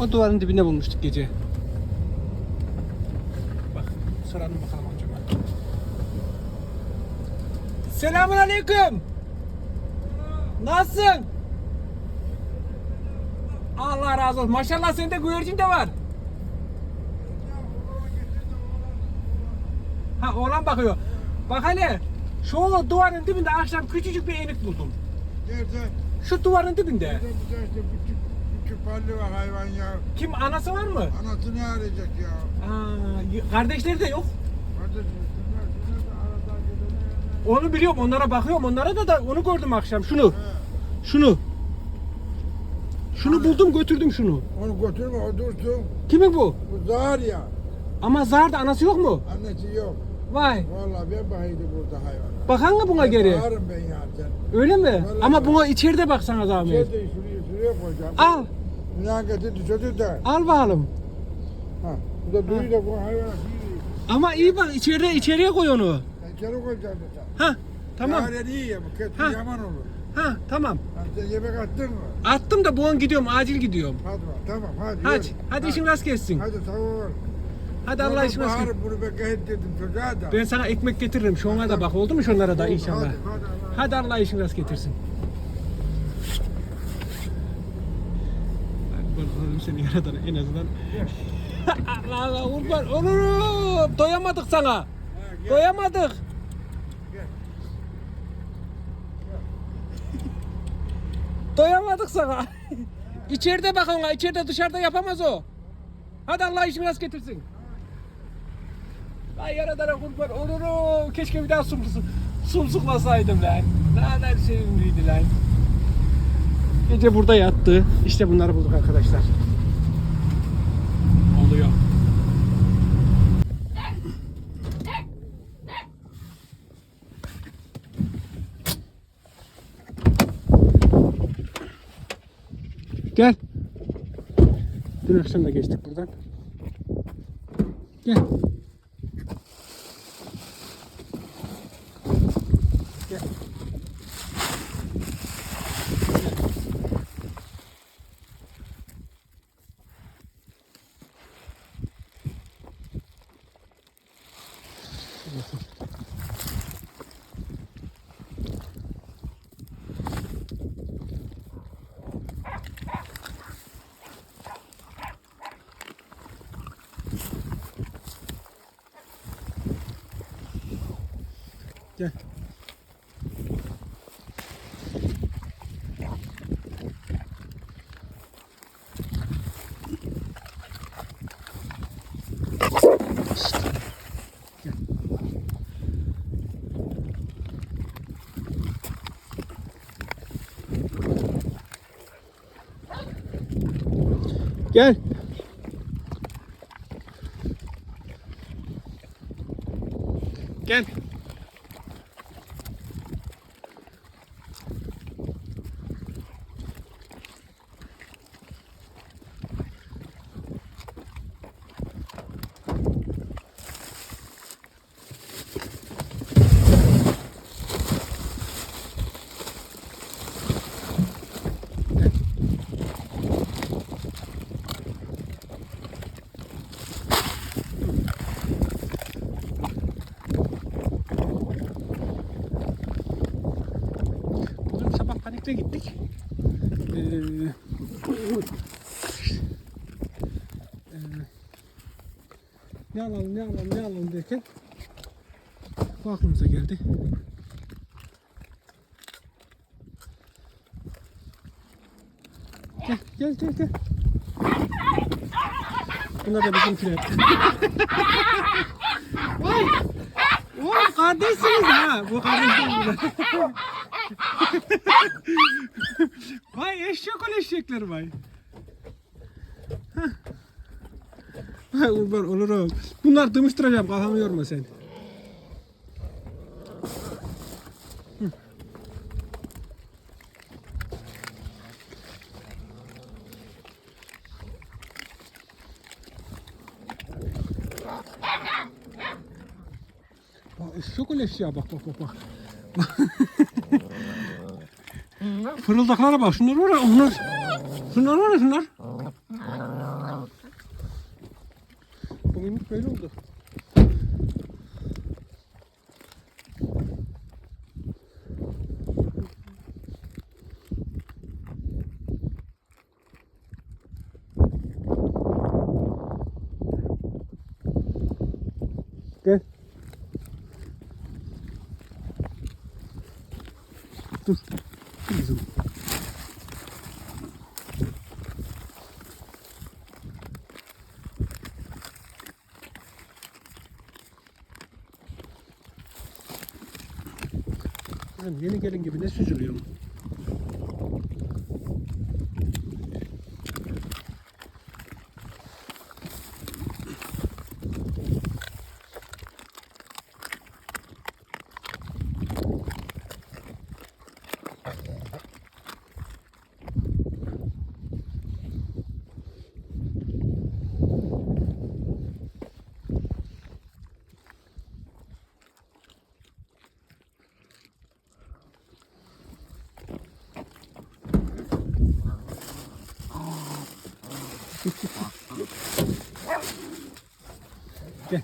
O duvarın dibinde bulmuştuk gece. Bak soralım bakalım acaba. Selamun aleyküm. Nasılsın? Allah razı olsun. Maşallah sende güvercin de var. Ha oğlan bakıyor. Bak hele şu duvarın dibinde akşam küçücük bir enik buldum. Nerede? Şu duvarın dibinde. Nerede de palli var hayvan ya. Kim anası var mı? Anası ne arayacak ya? Aa, y- kardeşleri de yok. Kardeşim şunlar şunlar da arada gidene. Onu biliyorum onlara bakıyorum onlara da da onu gördüm akşam şunu. He. Şunu. Şunu buldum götürdüm şunu. Onu götürme o dursun. Kimin bu? Bu zar ya. Ama Zar'da anası yok mu? Annesi yok. Vay. Vallahi ben bakaydı burada hayvana. Bakan mı buna geri? Bağırırım ben ya sen. Öyle mi? Vallahi Ama buna içeride baksana zahmet. Şuraya şuraya şuraya koyacağım. Al. Al bakalım. Ha. Bu da duyu da bu hayvana bir. Ama iyi bak içeride içeriye koy onu. İçeri koyacağım da. Ha tamam. Yaren iyi ya bu kötü Ha. yaman olur. Ha tamam. Ha, sen yemek attın mı? Attım da bu an gidiyorum acil gidiyorum. Hadi bak tamam hadi. Hadi. yürü. Hadi Ha. işin rast gelsin. Hadi tamam. Hadi Allah işin rast gelsin. Baharım bunu ben gayet dedim çocuğa da. Ben sana ekmek getiririm. Şuna da bak oldu mu şunlara da inşallah. Hadi, hadi, hadi. Hadi Allah işin rast getirsin. Seni yaradan en azından. Allah Allah kurban olurum. Doyamadık sana. Ha, Doyamadık. Doyamadık sana. içeride bak ona. içeride dışarıda yapamaz o. Hadi Allah işin rast getirsin. Ay yaradana kurban olurum. Keşke bir daha sumsuk, sumsuklasaydım lan. Ne kadar sevimliydi lan. Gece burada yattı. İşte bunları bulduk arkadaşlar. Gel. Dün akşam da geçtik buradan. Gel. Gel. Gel. Gel. Gel. Gel. Panikle gittik. Ee, ee, ne alalım ne alalım ne alalım derken bu aklımıza geldi. Gel gel gel gel. Bunlar da bizimkiler. Vay! Oğlum kardeşsiniz ha. Bu kardeşler. vay eşek ol eşekler vay. Vay kurban olurum. Bunlar dımıştıracağım kafamı yorma sen. Ol eşeğe bak bak bak bak. Fırıldaklara bak şunlar var ya onlar. Şunlar var ya şunlar. Bugünlük böyle oldu. Gel. Dur. Dur kızım. Kızım yeni gelin gibi ne süzülüyorsun? Gel.